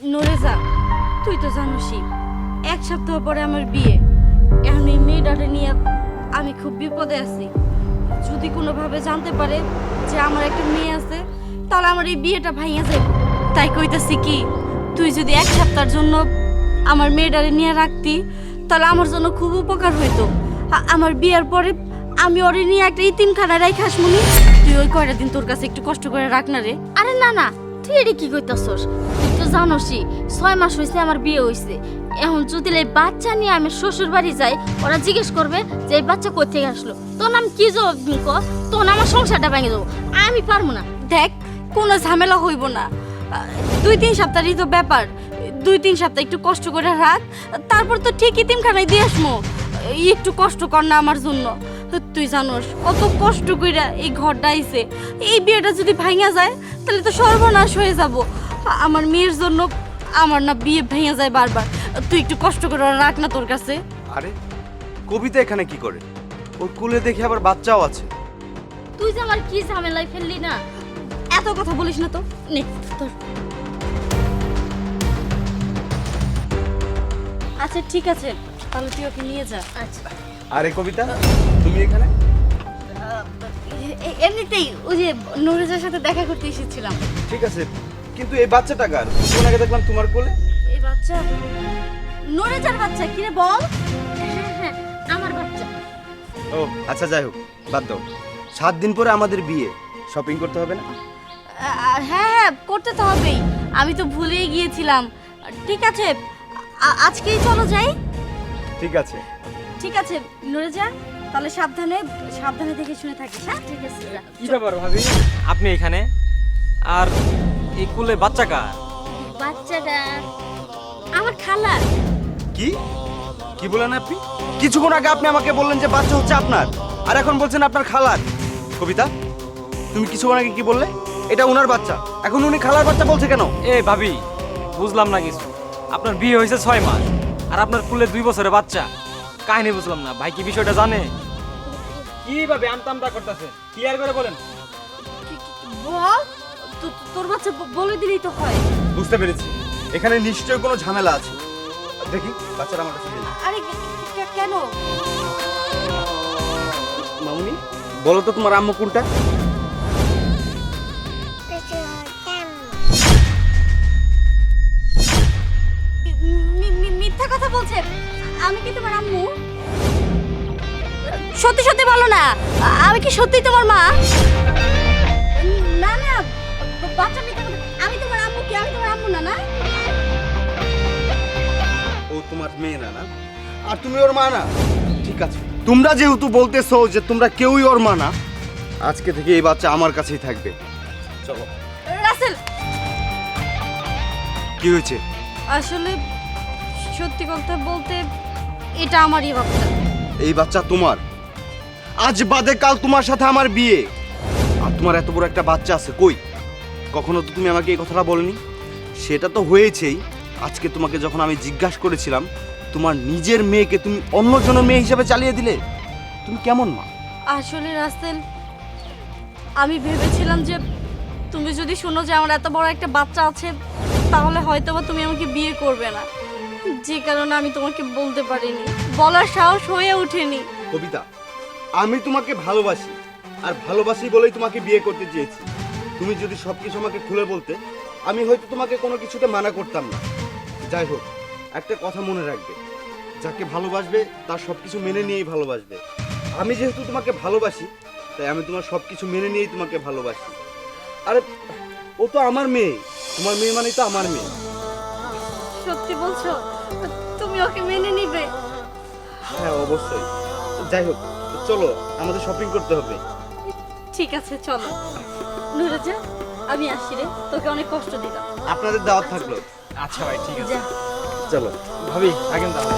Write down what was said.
নরেজা, তুই তো জানোসই, এক সপ্তাহ পরে আমার বিয়ে। এখন এই মেয়েটারে নিয়ে আমি খুব বিপদে আছি। যদি কোনোভাবে জানতে পারে যে আমার একটা মেয়ে আছে, তাহলে আমার এই বিয়েটা ভাইয়া যাবে। তাই কইতাছি কি, তুই যদি এক সপ্তাহের জন্য আমার মেয়েটারে নিয়ে রাখতি, তাহলে আমার জন্য খুব উপকার হইতো। আমার বিয়ের পরে আমি ওরে নিয়ে একটা ইতিমখানা রাইখাস মনি তুই ওই কয়টা দিন তোর কাছে একটু কষ্ট করে রাখ না রে। আরে না না তুই কি কইতাছস? তুই তো জানোসই, ছয় মাস হয়েছে আমার বিয়ে হয়েছে এখন যদি এই বাচ্চা নিয়ে আমি শ্বশুর বাড়ি যাই, ওরা জিজ্ঞেস করবে যে এই বাচ্চা কই থেকে আসলো? তোর নাম কি জবাব ক? তোর আমার সংসারটা ভেঙে দেবো। আমি পারব না। দেখ, কোনো ঝামেলা হইব না। দুই তিন সপ্তাহেরই তো ব্যাপার। দুই তিন সপ্তাহ একটু কষ্ট করে রাখ, তারপর তো ঠিক ইতিমখানায় দিয়ে আসমো একটু কষ্ট কর না আমার জন্য। তুই জানোস কত কষ্ট কইরা এই ঘরটা আইছে। এই বিয়েটা যদি ভাঙা যায় তাহলে তো সর্বনাশ হয়ে যাব। আমার মেয়ের জন্য আমার না বিয়ে ভেঙে যায় বারবার। তুই একটু কষ্ট করে রাখ না তোর কাছে। আরে কবিতা এখানে কি করে? ওর কুলে দেখে আবার বাচ্চাও আছে। তুই যে আমার কি ঝামেলায় ফেললি না? এত কথা বলিস না তো। নে তোর আচ্ছা ঠিক আছে। তাহলে তুই ওকে নিয়ে যা। আচ্ছা। আরে কবিতা তুমি এখানে? এমনিতেই ওই যে নুরেজার সাথে দেখা করতে এসেছিলাম। ঠিক আছে কিন্তু এই বাচ্চাটা কার? আগে দেখলাম তোমার কোলে? এই বাচ্চা? নুরেজার বাচ্চা কিরে বল? হ্যাঁ হ্যাঁ আমার বাচ্চা। ও আচ্ছা যাই হোক বাদ দাও। সাত দিন পরে আমাদের বিয়ে। শপিং করতে হবে না? হ্যাঁ হ্যাঁ করতে তো হবেই। আমি তো ভুলেই গিয়েছিলাম। ঠিক আছে আজকেই চলো যাই। ঠিক আছে। ঠিক আছে নুরেজা তাহলে সাবধানে সাবধানে দেখে শুনে থাকিস হ্যাঁ? ঠিক আছে যা। কি ব্যাপার ভাবি? আপনি এখানে? আর এই কুলে বাচ্চা কার? বাচ্চাটা আমার খালা। কি? কি বলেন আপনি? কিছুক্ষণ আগে আপনি আমাকে বললেন যে বাচ্চা হচ্ছে আপনার আর এখন বলছেন আপনার খালার। কবিতা তুমি কিছুক্ষণ আগে কি বললে? এটা ওনার বাচ্চা। এখন উনি খালার বাচ্চা বলছে কেন? এ ভাবি বুঝলাম না কিছু। আপনার বিয়ে হয়েছে ছয় মাস। আর আপনার কুলে দুই বছরের বাচ্চা। কাহিনী বুঝলাম না ভাই কি বিষয়টা জানে? কীভাবে আমতামটা করতেছে? ক্লিয়ার করে বলেন। বল? তোর বাচ্চা বলে দিলেই তো হয়। বুঝতে পেরেছি। এখানে নিশ্চয়ই কোনো ঝামেলা আছে। দেখি বাচ্চারা আমার কাছে আরে কেন? মামুনি বলো তো তোমার আম্মু কোনটা? আমি কি তোমার আম্মু? সত্যি সত্যি বলো না। আমি কি সত্যি তোমার মা? না না বাচ্চা মিথ্যা আমি তোমার আম্মু কি? আমি তোমার আম্মু না না ও তোমার মেয়ে না না আর তুমি ওর মা না? ঠিক আছে। তোমরা যেহেতু বলতেছো যে তোমরা কেউই ওর মা না আজকে থেকে এই বাচ্চা আমার কাছেই থাকবে। চলো। রাসেল! কি হয়েছে? আসলে সত্যি কথা বলতে এটা আমারই বাচ্চা। এই বাচ্চা তোমার। আজ বাদে কাল তোমার সাথে আমার বিয়ে। আর তোমার এত বড় একটা বাচ্চা আছে কই? কখনো তো তুমি আমাকে এই কথাটা বলনি? সেটা তো হয়েছেই। আজকে তোমাকে যখন আমি জিজ্ঞাসা করেছিলাম তোমার নিজের মেয়েকে তুমি অন্যজনের মেয়ে হিসেবে চালিয়ে দিলে তুমি কেমন মা? আসলে রাসেল আমি ভেবেছিলাম যে তুমি যদি শোনো যে আমার এত বড় একটা বাচ্চা আছে তাহলে হয়তো বা তুমি আমাকে বিয়ে করবে না। যে কারণে আমি তোমাকে বলতে পারিনি। বলার সাহস হয়ে ওঠেনি। কবিতা, আমি তোমাকে ভালোবাসি, আর ভালোবাসি বলেই তোমাকে বিয়ে করতে চেয়েছি। তুমি যদি সব কিছু আমাকে খুলে বলতে, আমি হয়তো তোমাকে কোনো কিছুতে মানা করতাম না। যাই হোক, একটা কথা মনে রাখবে। যাকে ভালোবাসবে, তার সব কিছু মেনে নিয়েই ভালোবাসবে। আমি যেহেতু তোমাকে ভালোবাসি, তাই আমি তোমার সব কিছু মেনে নিয়েই তোমাকে ভালোবাসি। আরে, ও তো আমার মেয়ে। তোমার মেয়ে মানেই তো আমার মেয়ে। সত্যি বলছো? তুমি ওকে মেনে নিবে। হ্যাঁ অবশ্যই। যাই হোক চলো আমাদের শপিং করতে হবে। ঠিক আছে চলো। নুরেজা আমি আসি রে তোকে অনেক কষ্ট দিলাম। আপনাদের দাওয়াত থাকল। আচ্ছা ভাই ঠিক আছে। চলো। ভাবি আগেন তাহলে